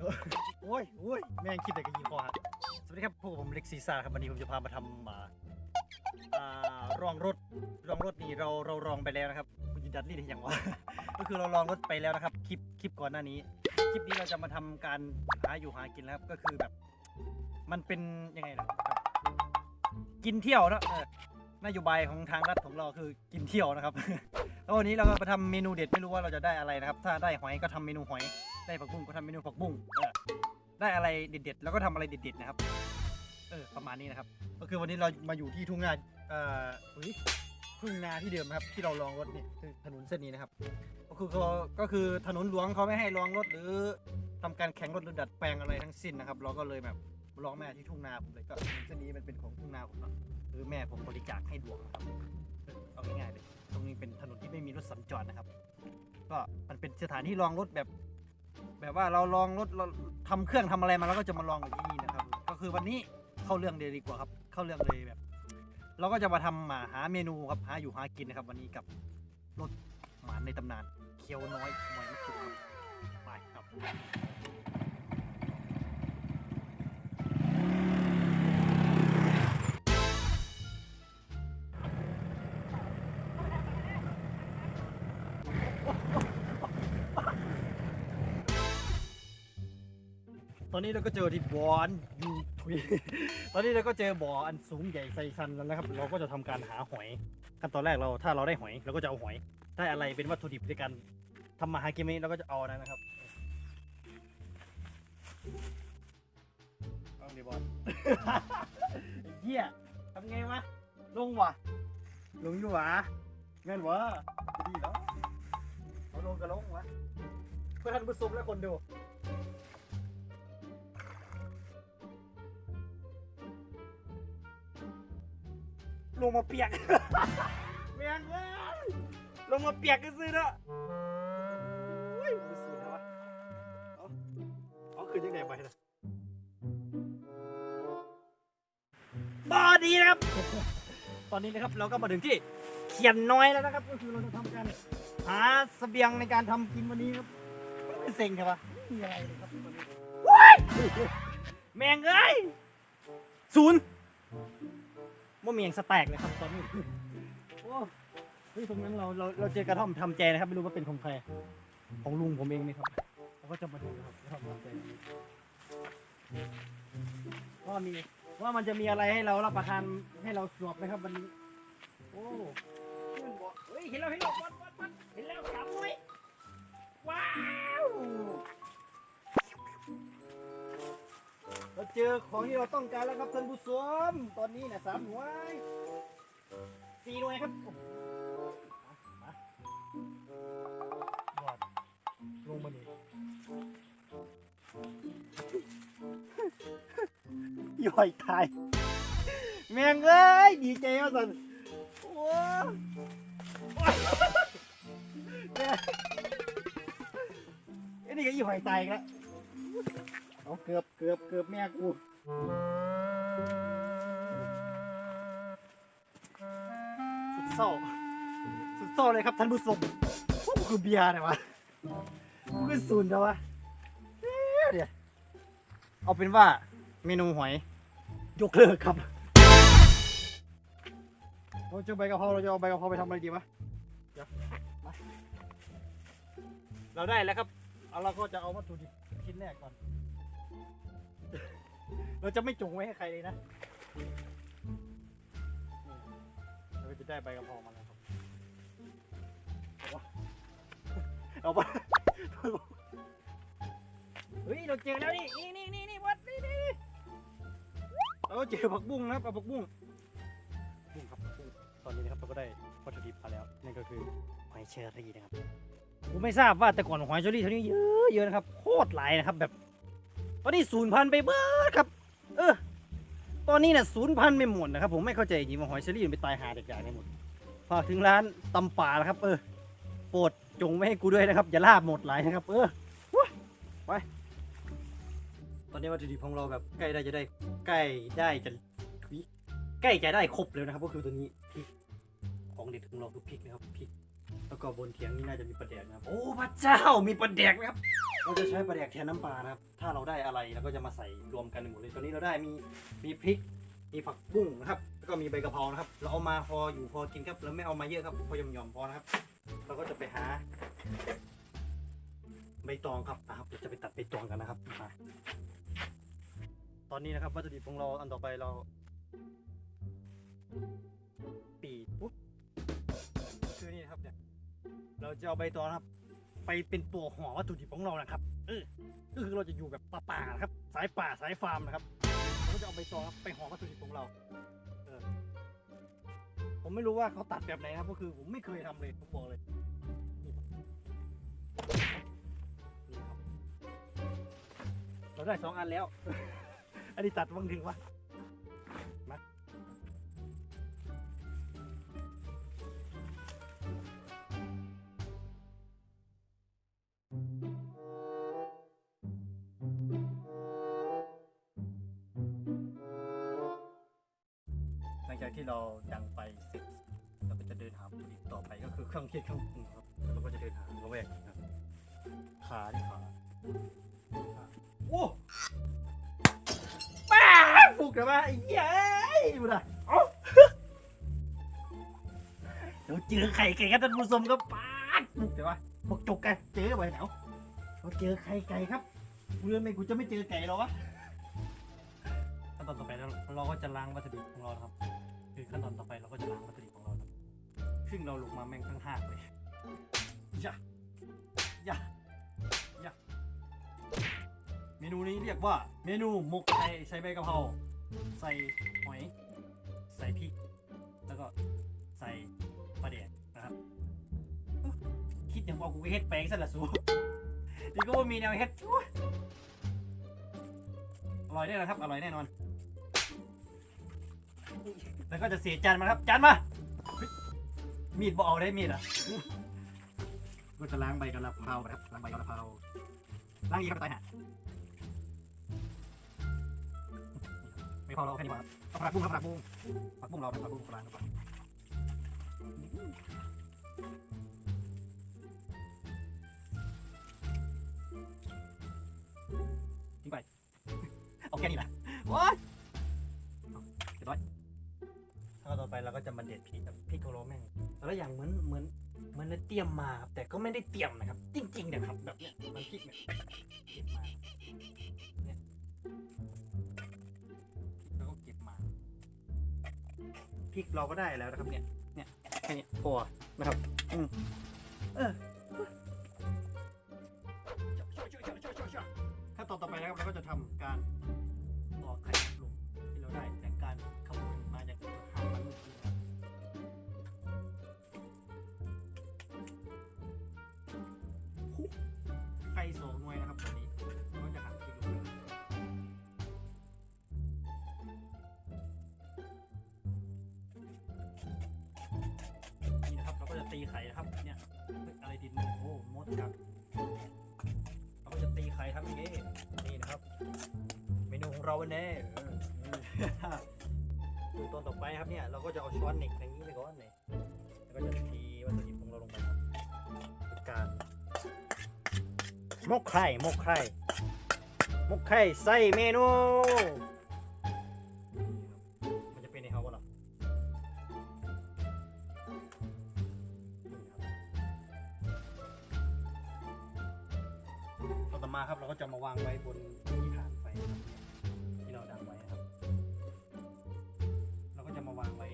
โอ้ยโอ้ยแม่งคิดแต่กันยิงคอครับสวัสดีครับพวกผมเล็กซีซ่าครับวันนี้ผมจะพามาทำอ่าอ่ารองรถรองรถนี่เราเราลองไปแล้วนะครับคุณยินดัดนี่ได้ยังวะก็คือเราลองรถไปแล้วนะครับคลิปคลิปก่อนหน้านี้ คลิปนี้เราจะมาทำการหาอยู่หากินแล้วครับก็คือแบบ มันเป็นยังไงนะกินเที่ยวนะเออนโยบายของทางรัฐของเราคือกินเที่ยวนะครับแล้ววันนี้เราก็มาทำเมนูเด็ดไม่รู้ว่าเราจะได้อะไรนะครับ ถ้าได้หอยก็ทำเมนูหอย ได้ผักบุ้งก็ทำเมนูผักบุ้งเออได้อะไรเด็ดๆ แล้วก็ทำอะไรเด็ดๆนะครับ เออประมาณนี้นะครับ ก็คือวันนี้เรามาอยู่ที่ทุ่งนาเอ่ออุ๊ยทุ่งนาที่เดิมครับ ที่เราลองรถเนี่ยคือถนนเส้นนี้นะครับ ก็คือเขาก็คือถนนหลวงเขาไม่ให้ลองรถหรือทำการแข่งรถหรือดัดแปลงอะไรทั้งสิ้นนะครับ เราก็เลยแบบลองแม่ที่ทุ่งนาผมเลยก็ถนนเส้นนี้มันเป็นของทุ่งนาผมเนาะคือแม่ผมบริจาคให้หลวงนะครับเออเอาง่ายๆเลย ตรงนี้เป็นถนนที่ไม่มีรถสัญจรนะครับ ก็มันเป็นสถานที่ลองรถแบบ แบบว่าเราลองรถเราทำเครื่องทำอะไรมาแล้วก็จะมาลองกับที่นี่นะครับ ก็คือวันนี้เข้าเรื่องเลยดีกว่าครับ เข้าเรื่องเลยแบบ เราก็จะมาทำมาหาเมนูครับหาอยู่หากินนะครับ วันนี้กับรถหมาในตำนานเคียวน้อยมอยมะกรูดครับไปครับ ตอนนี้เราก็เจอที่บ่ออันยูทุยตอนนี้เราก็เจอบ่ออันสูงใหญ่ไซซันแล้วนะครับ เราก็จะทำการหาหอย ขั้นตอนแรกเราถ้าเราได้หอยเราก็จะเอาหอย ได้อะไรเป็นวัตถุดิบในการทำมาหากินนี้เราก็จะเอานะนะครับเอาดิบอลไอ้เหี้ยทำไงวะ ลงวะลงอยู่วะเงินวะดีเนาะเอาลงก็ลงวะเพื่อท่านผู้ชมและคนดู ลงมาเปียกเมียงเอ้ยลงมาเปียกก็ซื้อเนาะโอ้ยมันสุดแล้ววะเอาเอาคืนยังไงไปนะบอดีนะครับ ตอนนี้นะครับเราก็มาถึงที่เขียนน้อยแล้วนะครับ ก็คือเราจะทำการหาเสบียงในการทำกินวันนี้ครับไม่เซ็งครับวะไม่มีอะไรเลยครับวันนี้ว้ายแมงเอ้ยศูนย์ ว่าเมียงสแต็กเลยครับตอนนี้โอ้เฮ้ยตรงนั้นเราเราเราเจอกระท่อมทำแจนะครับ ไม่รู้ว่าเป็นของใครของลุงผมเองนะครับเราก็จะมาดูนะครับกระท่อมทำแจว่ามีว่ามันจะมีอะไรให้เรารับประทานให้เราสวบนะครับวันนี้โอ้เพื่อนบอกเฮ้ยเห็นแล้วเห็นแล้ววัดวัดวัดเห็นแล้วสามหน่วยว้า เจอของที่เราต้องการแล้วครับท่านผู้ชมตอนนี้นี่ยสามหน่วยสี่หน่วยครับหมาบอดลงมานี่ย่อยตายแมงเอ้ยดีใจมาสันโอ้แม่ไอ้นี่ก็ยี่หอยตายแล้ว เอาเกือบเกือบเกือบแม่กูสุดเศร้าสุดเศร้าเลยครับท่านผู้ชมพวกกูคือเบียร์เนี่ยวะกูคือศูนย์เดียววะเดี๋ยวเอาเป็นว่าเมนูหอยยกเลิกครับเราจะใบกะเพราเราจะเอาใบกะเพราไปทำอะไรดีวะเดี๋ยวมาเราได้แล้วครับเอาเราก็จะเอาวัตถุดิบชิ้นแรกก่อน เราจะไม่จงไว้ให้ใครเลยนะเราจะได้ใบกระเพรามาแล้วครับเอาไปเอาไปเฮ้ยเราเจอแล้วนี่นี่นี่นี่นี่วัดนี่นี่เราเจอผักบุ้งนะครับเอาผักบุ้งบุ้งครับผักบุ้งตอนนี้นะครับเราก็ได้วัตถุดิบมาแล้วนั่นก็คือหอยเชอรี่นะครับผมไม่ทราบว่าแต่ก่อนหอยเชอรี่เท่านี้เยอะเยอะนะครับโคตรหลายนะครับแบบตอนนี้ศูนย์พันไปเบิดครับ เออ ตอนนี้เนี่ยศูนย์พันไปหมดนะครับ ผมไม่เข้าใจจริงว่าหอยเชอรี่มันไปตายหาเด็กๆในหมดฝากถึงร้านตำป่านะครับ เออโปรดจงไม่ให้กูด้วยนะครับ อย่าลาบหมดหลายนะครับ เออว้าไปตอนนี้วัตถุดิบของเราแบบใกล้ได้จะได้ใกล้ได้จะใกล้จะได้ครบแล้วนะครับ ก็คือตัวนี้พริกของเด็ดของเราคือพริกนะครับพริก แล้วก็บนเถียงนี่น่าจะมีปลาแดกนะครับ โอ้พระเจ้ามีปลาแดกไหมครับ เราจะใช้ปลาแดกแทนน้ำปลานะครับ ถ้าเราได้อะไรเราก็จะมาใส่รวมกันในหมดเลย ตอนนี้เราได้มีมีพริก มีผักบุ้งนะครับ แล้วก็มีใบกะเพรานะครับ เราเอามาพออยู่พอกินครับ เราไม่เอามาเยอะครับ พอยอมๆพอนะครับ เราก็จะไปหาใบตองครับนะครับเราจะไปตัดใบตองกันนะครับมาตอนนี้นะครับวัตถุดิบของเราอันต่อไปเรา เราจะเอาใบตองครับ ไปเป็นตัวห่อวัตถุดิบของเรานะครับเออก็คือเราจะอยู่แบบป่าๆนะครับ สายป่าสายฟาร์มนะครับเราก็จะเอาใบตองครับไปห่อวัตถุดิบของเรา เออ ผมไม่รู้ว่าเขาตัดแบบไหนครับ ก็คือผมไม่เคยทำเลยผมบอกเลยเราได้สองอันแล้ว อันนี้ตัดบ้างถึงวะ ที่เราดังไปเสร็จเราก็จะเดินหาวัตถุดิบต่อไปก็คือเครื่องเทศเครื่องปรุงครับแล้วเราก็จะเดินหาระแวกนี้ครับขาที่ขาขาโอ้ป้าฟุกเหรอวะไอ้เหี้ยเอ้ยดูนะเอ้าเดี๋ยวเจอไข่ไก่ครับท่านผู้ชมครับป้าดฟุกเดี๋ยววะพวกจกไก่เจอไปไหนวเราเจอไข่ไก่ครับเรื่องไม่กูจะไม่เจอไก่หรอวะขั้นตอนต่อไปเราเราก็จะล้างวัตถุดิบของเราครับ คือขั้นตอนต่อไปเราก็จะล้างวัตถุดิบของเราครับซึ่งเราลงมาแม่งทั้งห้ากเลยอย่าอย่าอย่าเมนูนี้เรียกว่า เมนูหมกไก่ใส่ใบกะเพราใส่หอย ใส่พริก แล้วก็ใส่ปลาแดกนะครับอุ๊ยคิดอย่างว่ากูเฮ็ดแปลงซะละสูนี่ก็ว่ามีแนวเฮ็ดอุ๊ยอร่อยแน่นอนครับ อร่อยแน่นอน แล้วก็จะเสียจานมาครับจานมามีดบเอาได้มีดอะก็จะล้างใบกระเพราครับล้างใบกระเพราล้างอีกครับตายฮะไม่พอเราแค่นี้พอครับเอาผักบุ้งครับผักบุ้งผักบุ้งเราเป็นผักบุ้งโบราณครับทิ้งไปเอาแค่นี้แหละโอ๊ ก็จะมาเด็ดพริกครับพริกของเรแม่งแต่ละอย่างเหมือนเหมือนเหมือนเตรียมมาแต่ก็ไม่ได้เตรียมนะครับ จริงๆนะครับแบบเนี้ยมันพริกเนี่ยเก็บมาเนี่ยแล้วก็เก็บมาพริกเราก็ได้แล้วนะครับเนี่ยเนี่ยแค่นี้พอนะครับอืมเออขั้นตอนต่อไปนะครับเราก็จะทำการตอกไข่ลงที่เราได้จากการ ไข่สองหน่วยนะครับตอนนี้ก็จะหักกิโลนี่นะครับเราก็จะตีไข่นะครับเนี่ยอะไรดินโอ้มดครับเราก็จะตีไข่ครับอย่างนี้นี่นะครับ เมนูของเราวันนี้ดูตอนต่อไปครับเนี่ยเราก็จะเอาช้อนเหน็กอย่างนี้ไปก่อนเนี่ยแล้วก็จะทีวัตถุดิบของเราลงไปครับการ มกไข่มกไข่มกไข่ใส่เมนู มันจะเป็นในเฮาบ่ล่ะเราต่อมาครับเราก็จะมาวางไว้บนที่ฐานไฟที่เราดังไว้ครับ เราก็จะมาวางไว้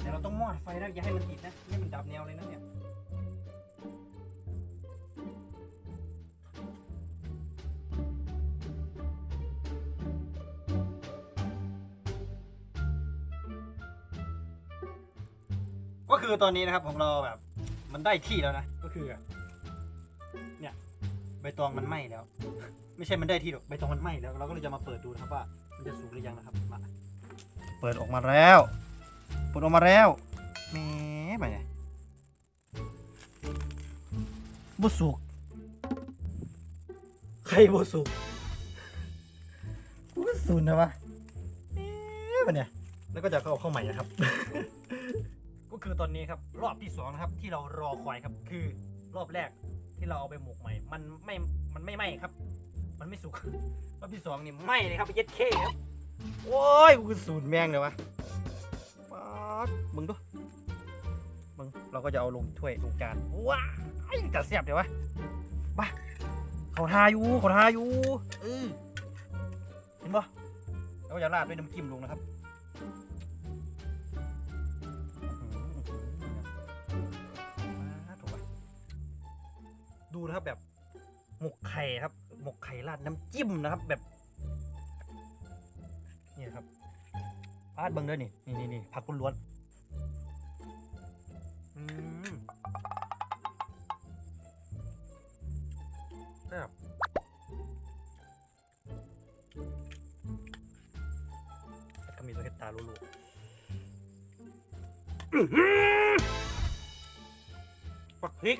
แต่เราต้องมอดไฟนะอย่าให้มันติดนะ นี่มับแนวเลยนะเนี่ยก็คือตอนนี้นะครับของเราแบบ มันได้ที่แล้วนะ ก็คือ เนี่ยใบตองมันไหม้แล้ว ไม่ใช่มันได้ที่หรอกใบตองมันไหม้แล้ว เราก็เลยจะมาเปิดดูนะครับว่า มันจะสุกหรือยังนะครับมาเปิดออกมาแล้วเปิดออกมาแล้วแหม่ไปไง บุสุกใครบุสุกกูก็สูนนะวะแหม่ไปเนี่ย แล้วก็ก็จะเอาเข้าใหม่นะครับ ก็คือตอนนี้ครับ รอบที่สองนะครับ ที่เรารอคอยครับ คือรอบแรกที่เราเอาไปหมกใหม่ มันไม่ มันไม่ไหม้ครับ มันไม่สุก รอบที่สองนี่ไหม้เลยครับเย็ดเคครับโอ้ยกูสูนแมงเลยวะป๊าดมึงดูมึงเราก็จะเอาลงถ้วยลงจานว้า ยจะเสียบเดี๋ยววะมาเขาทาอยู่เขาทาอยู่เออเห็นปะเราจะราดด้วยน้ำจิ้มลงนะครับมาถูกปะดูนะครับแบบหมกไข่ครับ หมกไข่ราดน้ำจิ้มนะครับ แบบนี่ครับพาดเบิ้งเด้อนี่นี่นี่นี่ผักกุนล้วน ซ่บแล้วก็มีตัวเห็ดตาลูลูอื้อหือปักพริก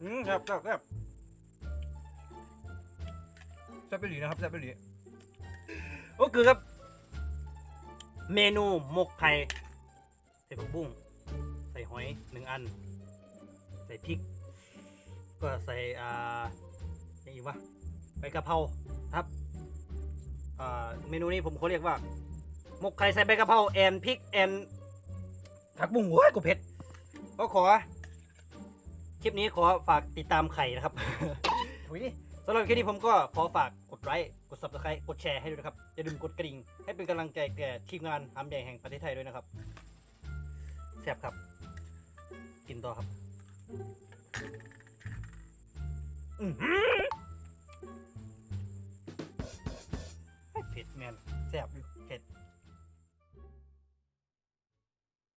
อืมครับครับครับแซ่บไปหลีนะครับแซ่บไปหลีก็คือครับ เมนูหมกไข่ใส่ผักบุ้งใส่หอยหนึ่งอัน ใส่พริก ก็ใส่อ่าอย่างอีกวะใบกะเพราครับอ่าเมนูนี้ผมเขาเรียกว่าหมกไข่ใส่ใบกะเพราแอนพริกแอนผักบุ้งโว้ยกูเผ็ดก็ขอ คลิปนี้ขอฝากติดตามไข่นะครับถุยสำหรับคลิปนี้ผมก็ขอฝากกดไลค์กด subscribe กดแชร์ให้ด้วยนะครับ อย่าลืมกดกระดิ่ง ให้เป็นกำลังใจแก่ทีมงานหามใหญ่แห่งประเทศไทยด้วยนะครับแซ่บครับ กินต่อครับ อื้อหือเผ็ดแมนแซ่บอยู่